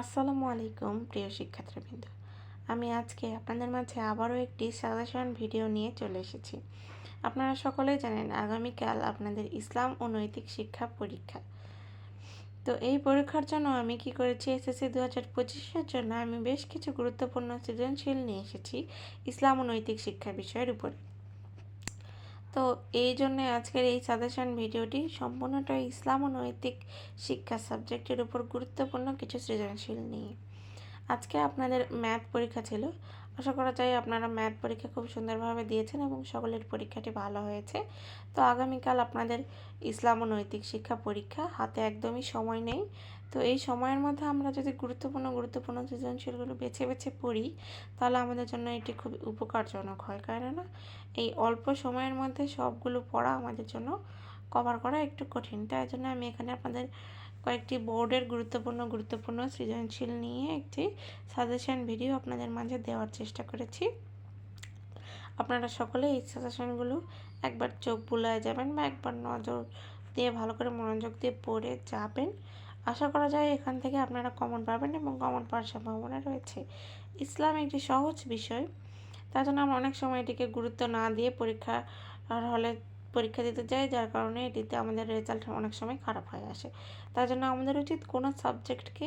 আসসালামু আলাইকুম, প্রিয় শিক্ষার্থীবৃন্দ। আমি আজকে আপনাদের মাঝে আবারও একটি সাজেশন ভিডিও নিয়ে চলে এসেছি। আপনারা সকলেই জানেন, আগামীকাল আপনাদের ইসলাম ও নৈতিক শিক্ষা পরীক্ষা। তো এই পরীক্ষার জন্য আমি কি করেছি? এসএসসি দু হাজার পঁচিশের জন্য আমি বেশ কিছু গুরুত্বপূর্ণ সৃজনশীল নিয়ে এসেছি ইসলাম ও নৈতিক শিক্ষা বিষয়ের উপর। তো এই জন্য আজকের এই সাজেশন ভিডিওটি সম্পূর্ণটা ইসলাম ও নৈতিক শিক্ষা সাবজেক্টের উপর গুরুত্বপূর্ণ কিছু সৃজনশীল নিয়ে। আজকে আপনাদের ম্যাথ পরীক্ষা ছিল। আশা করা যায় আপনারা ম্যাথ পরীক্ষা খুব সুন্দরভাবে দিয়েছেন এবং সকলের পরীক্ষাটি ভালো হয়েছে। তো আগামীকাল আপনাদের ইসলাম ও নৈতিক শিক্ষা পরীক্ষা। হাতে একদমই সময় নেই। তো এই সময়ের মধ্যে আমরা যদি গুরুত্বপূর্ণ গুরুত্বপূর্ণ সৃজনশীলগুলো বেছে বেছে পড়ি, তাহলে আমাদের জন্য এটি খুব উপকারজনক হয়। কেননা এই অল্প সময়ের মধ্যে সবগুলো পড়া আমাদের জন্য কভার করা একটু কঠিন। তাই জন্য আমি এখানে আপনাদের কয়েকটি বোর্ডের গুরুত্বপূর্ণ গুরুত্বপূর্ণ সৃজনশীল নিয়ে একটি সাজেশন ভিডিও আপনাদের মাঝে দেওয়ার চেষ্টা করেছি। আপনারা সকলে এই সাজেশনগুলো একবার চোখ বুলায় যাবেন বা একবার নজর দিয়ে ভালো করে মনোযোগ দিয়ে পড়ে যাবেন। আশা করা যায় এখান থেকে আপনারা কমন পাবেন এবং কমন পাওয়ার সম্ভাবনা রয়েছে। ইসলাম একটি সহজ বিষয়, তার জন্য আমরা অনেক সময় এটিকে গুরুত্ব না দিয়ে পরীক্ষা হলে পরীক্ষা দিতে যাই যার কারণে এটিতে আমাদের রেজাল্ট অনেক সময় খারাপ হয়ে আসে। তার জন্য আমাদের উচিত কোনো সাবজেক্টকে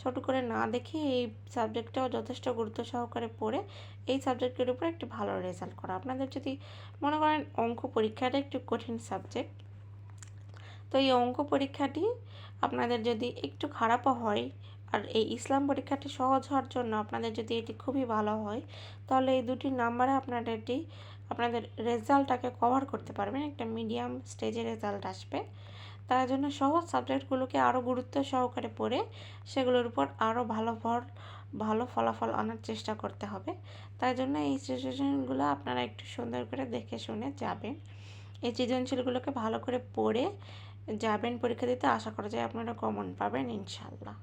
ছোট করে না দেখে এই সাবজেক্টটাও যথেষ্ট গুরুত্ব সহকারে পড়ে এই সাবজেক্টের উপর একটি ভালো রেজাল্ট করা। আপনাদের যদি মনে করেন অঙ্ক পরীক্ষাটা একটু কঠিন সাবজেক্ট তো এই অঙ্ক পরীক্ষাটি আপনাদের যদি একটু খারাপও হয় আর এই ইসলাম পরীক্ষাটি সহজ হওয়ার জন্য আপনাদের যদি এটি খুবই ভালো হয়, তাহলে এই দুটি নাম্বারে আপনারা এটি আপনাদের রেজাল্টটাকে কভার করতে পারবেন। একটা মিডিয়াম স্টেজে রেজাল্ট আসবে। তার জন্য সহজ সাবজেক্টগুলোকে আরও গুরুত্ব সহকারে পড়ে সেগুলোর উপর আরও ভালো ফল, ভালো ফলাফল আনার চেষ্টা করতে হবে। তাই জন্য এই সৃজনশীলগুলো আপনারা একটু সুন্দর করে দেখে শুনে যাবেন। এই সৃজনশীলগুলোকে ভালো করে পড়ে যাবেন পরীক্ষা দিতে। আশা করা যায় আপনারা কমন পাবেন ইনশাল্লাহ